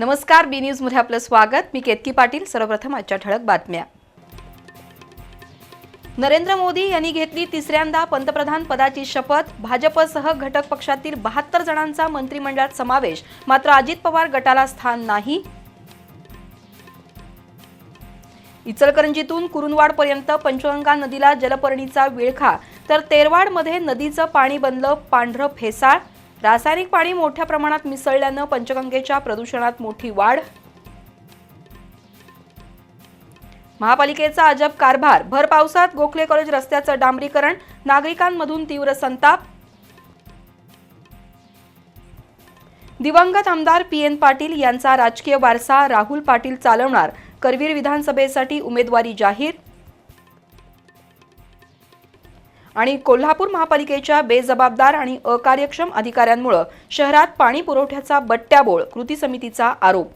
नमस्कार बी न्यूजमध्ये आपलं स्वागत. मी केतकी पाटील सर्वप्रथम आजच्या ठळक बातम्या. नरेंद्र मोदी यांनी घेतली तिसऱ्यांदा पंतप्रधान पदाची शपथ. भाजपसह घटक पक्षातील बहात्तर जणांचा मंत्रिमंडळात समावेश. मात्र अजित पवार गटाला स्थान नाही. इचलकरंजीतून कुरुंदवाडपर्यंत पंचगंगा नदीला जलपर्णीचा विळखा. तर तेरवाडमध्ये नदीचं पाणी बनलं पांढरं फेसाळ. रासायनिक पाणी मोठ्या प्रमाणात मिसळल्यानं पंचगंगेच्या प्रदूषणात मोठी वाढ. महापालिकेचा अजब कारभार. भर पावसात गोखले कॉलेज रस्त्याचं डांबरीकरण. नागरिकांमधून तीव्र संताप. दिवंगत आमदार पी एन पाटील यांचा राजकीय वारसा राहुल पाटील चालवणार. करवीर विधानसभेसाठी उमेदवारी जाहीर. आणि कोल्हापूर महापालिकेच्या बेजबाबदार आणि अकार्यक्षम अधिकाऱ्यांमुळे शहरात पाणी पुरवठ्याचा बट्ट्याबोळ कृती समितीचा आरोप.